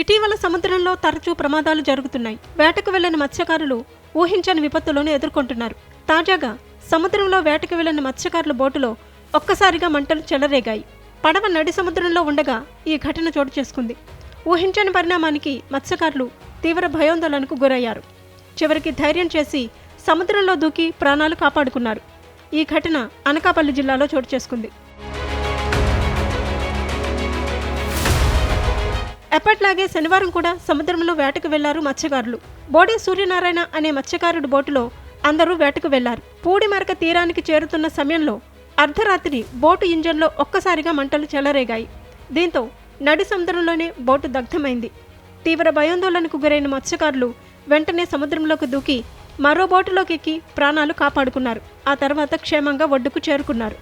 ఇటీవల సముద్రంలో తరచూ ప్రమాదాలు జరుగుతున్నాయి. వేటకు వెళ్ళిన మత్స్యకారులు ఊహించని విపత్తులను ఎదుర్కొంటున్నారు. తాజాగా సముద్రంలో వేటకు వెళ్ళిన మత్స్యకారుల బోటులో ఒక్కసారిగా మంటలు చెలరేగాయి. పడవ నడి సముద్రంలో ఉండగా ఈ ఘటన చోటు చేసుకుంది. ఊహించని పరిణామానికి మత్స్యకారులు తీవ్ర భయాందోళనకు గురయ్యారు. చివరికి ధైర్యం చేసి సముద్రంలో దూకి ప్రాణాలు కాపాడుకున్నారు. ఈ ఘటన అనకాపల్లి జిల్లాలో చోటు చేసుకుంది. ఎప్పట్లాగే శనివారం కూడా సముద్రంలో వేటకు వెళ్ళారు మత్స్యకారులు. బోడే సూర్యనారాయణ అనే మత్స్యకారుడి బోటులో అందరూ వేటకు వెళ్ళారు. పూడిమరక తీరానికి చేరుతున్న సమయంలో అర్ధరాత్రి బోటు ఇంజన్లో ఒక్కసారిగా మంటలు చెలరేగాయి. దీంతో నడి సముద్రంలోనే బోటు దగ్ధమైంది. తీవ్ర భయాందోళనకు గురైన మత్స్యకారులు వెంటనే సముద్రంలోకి దూకి మరో బోటులోకి ఎక్కి ప్రాణాలు కాపాడుకున్నారు. ఆ తర్వాత క్షేమంగా ఒడ్డుకు చేరుకున్నారు.